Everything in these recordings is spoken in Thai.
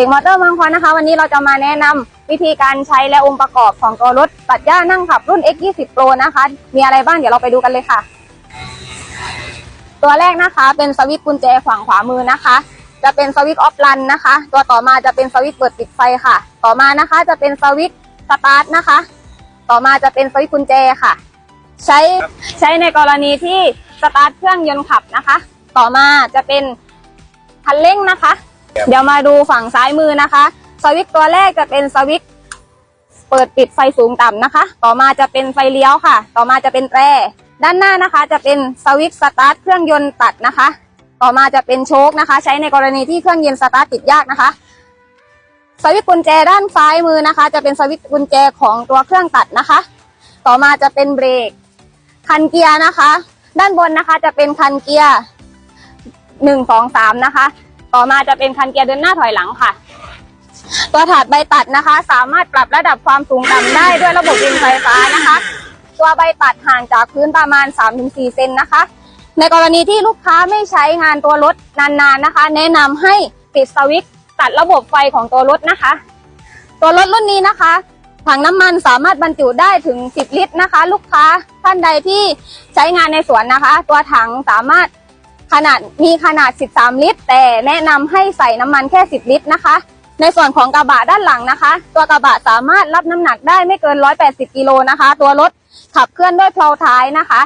อกมอเตอร์มังครนะคะ วันนี้เราจะมาแนะนำวิธีการใช้และองค์ประกอบของตัวรถตัดหญ้านั่งขับรุ่น X20 Pro นะคะ มีอะไรบ้างเดี๋ยวเราไปดูกันเลยค่ะ ตัวแรกนะคะ เป็นสวิตช์กุญแจฝั่งขวามือนะคะ จะเป็นสวิตช์ออฟรันนะคะ ตัวต่อมาจะเป็นสวิตช์เปิดปิดไฟค่ะ ต่อมานะคะจะเป็นสวิตช์สตาร์ทนะคะ ต่อมาจะเป็นสวิตช์กุญแจค่ะ ใช้ใช้ในกรณีที่สตาร์ทเครื่องยนต์ขับนะคะ ต่อมาจะเป็นคันเร่งนะคะ เดี๋ยวมาดูฝั่งซ้ายมือนะคะ สวิตตัวแรกจะเป็นสวิตเปิดปิดไฟสูงต่ำนะคะ ต่อมาจะเป็นไฟเลี้ยวค่ะ ต่อมาจะเป็นแตรด้านหน้านะคะ จะเป็นสวิตสตาร์ทเครื่องยนต์ตัดนะคะ ต่อมาจะเป็นโชคนะคะ ใช้ในกรณีที่เครื่องยนต์สตาร์ทติดยากนะคะ สวิตกุญแจด้านซ้ายมือนะคะ จะเป็นสวิตกุญแจของตัวเครื่องตัดนะคะ ต่อมาจะเป็นเบรกคันเกียร์นะคะ ด้านบนนะคะจะเป็นคันเกียร์หนึ่งสองสามนะคะ ต่อมาจะเป็นคันเกียร์เดินหน้าถอยหลังค่ะ ตัวถาดใบตัดนะคะ สามารถปรับระดับความสูงต่ำได้ด้วยระบบยิงไฟฟ้านะคะ ตัวใบตัดห่างจากพื้นประมาณ 3-4 เซนนะคะ ในกรณีที่ลูกค้าไม่ใช้งานตัวรถนานๆนะคะ แนะนำให้ปิดสวิตช์ตัดระบบไฟของตัวรถนะคะ ตัวรถรุ่นนี้นะคะถังน้ำมันสามารถบรรจุได้ถึง 10 ลิตรนะคะ ลูกค้าท่านใดที่ใช้งานในสวนนะคะ ตัวถังสามารถ ขนาดมีขนาด 13 ลิตร แต่แนะนำให้ใส่น้ำมันแค่ 10 ลิตรนะคะ ในส่วนของกระบะด้านหลังนะคะ ตัวกระบะสามารถรับน้ำหนักได้ไม่เกิน 180 กิโลนะคะ ตัวรถขับเคลื่อนด้วยเพลาท้ายนะคะ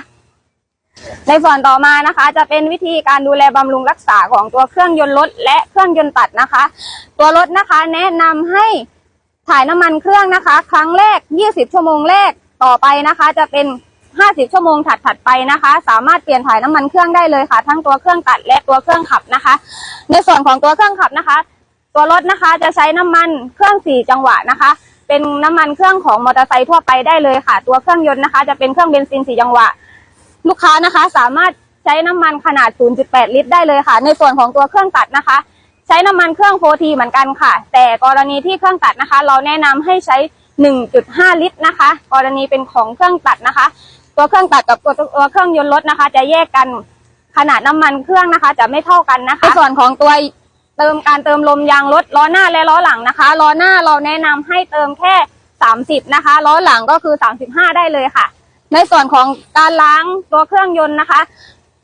ในส่วนต่อมานะคะ จะเป็นวิธีการดูแลบำรุงรักษาของตัวเครื่องยนต์รถและเครื่องยนต์ตัดนะคะ ตัวรถนะคะแนะนำให้ถ่ายน้ำมันเครื่องนะคะ ครั้งแรก 20 ชั่วโมงแรกต่อไปนะคะ จะเป็น 50 ชั่วโมงถัดถัดไปนะคะ สามารถเปลี่ยนถ่ายน้ำมันเครื่องได้เลยค่ะ ทั้งตัวเครื่องตัดและตัวเครื่องขับนะคะ ในส่วนของตัวเครื่องขับนะคะ ตัวรถนะคะจะใช้น้ำมันเครื่อง4จังหวะนะคะ เป็นน้ำมันเครื่องของมอเตอร์ไซค์ทั่วไปได้เลยค่ะ ตัวเครื่องยนต์นะคะ จะเป็นเครื่องเบนซิน4จังหวะ ลูกค้านะคะ สามารถใช้น้ำมันขนาด 0.8 ลิตรได้เลยค่ะ ในส่วนของตัวเครื่องตัดนะคะ ใช้น้ำมันเครื่องโฟทีเหมือนกันค่ะ แต่กรณีที่เครื่องตัดนะคะ เราแนะนำให้ใช้ 1.5 ลิตรนะคะ กรณีเป็นของเครื่องตัดนะคะ ตัวเครื่องตัดกับตัวเครื่องยนต์รถนะคะ จะแยกกันขนาดน้ำมันเครื่องนะคะ จะไม่เท่ากันนะคะ ในส่วนของตัวเติมการเติมลมยางรถล้อหน้าและล้อหลังนะคะล้อหน้าเราแนะนำให้เติมแค่ 30 นะคะล้อหลังก็คือ 35 ได้เลยค่ะ ในส่วนของการล้างตัวเครื่องยนต์นะคะ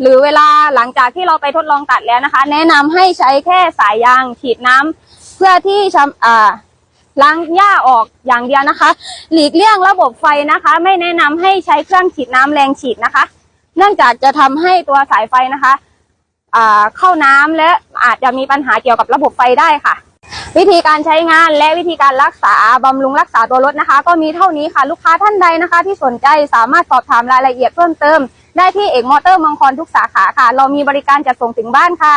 หรือเวลาหลังจากที่เราไปทดลองตัดแล้วนะคะ แนะนำให้ใช้แค่สายยางฉีดน้ำเพื่อที่ชำอ่า ล้างหญ้าออกอย่างเดียวนะคะ หลีกเลี่ยงระบบไฟนะคะ ไม่แนะนำให้ใช้เครื่องฉีดน้ำแรงฉีดนะคะ เนื่องจากจะทำให้ตัวสายไฟนะคะเข้าน้ำและอาจจะมีปัญหาเกี่ยวกับระบบไฟได้ค่ะ วิธีการใช้งานและวิธีการรักษาบำรุงรักษาตัวรถนะคะ ก็มีเท่านี้ค่ะลูกค้าท่านใดนะคะ ที่สนใจสามารถสอบถามรายละเอียดเพิ่มเติม ได้ที่เอกมอเตอร์มังครทุกสาขาค่ะ เรามีบริการจัดส่งถึงบ้านค่ะ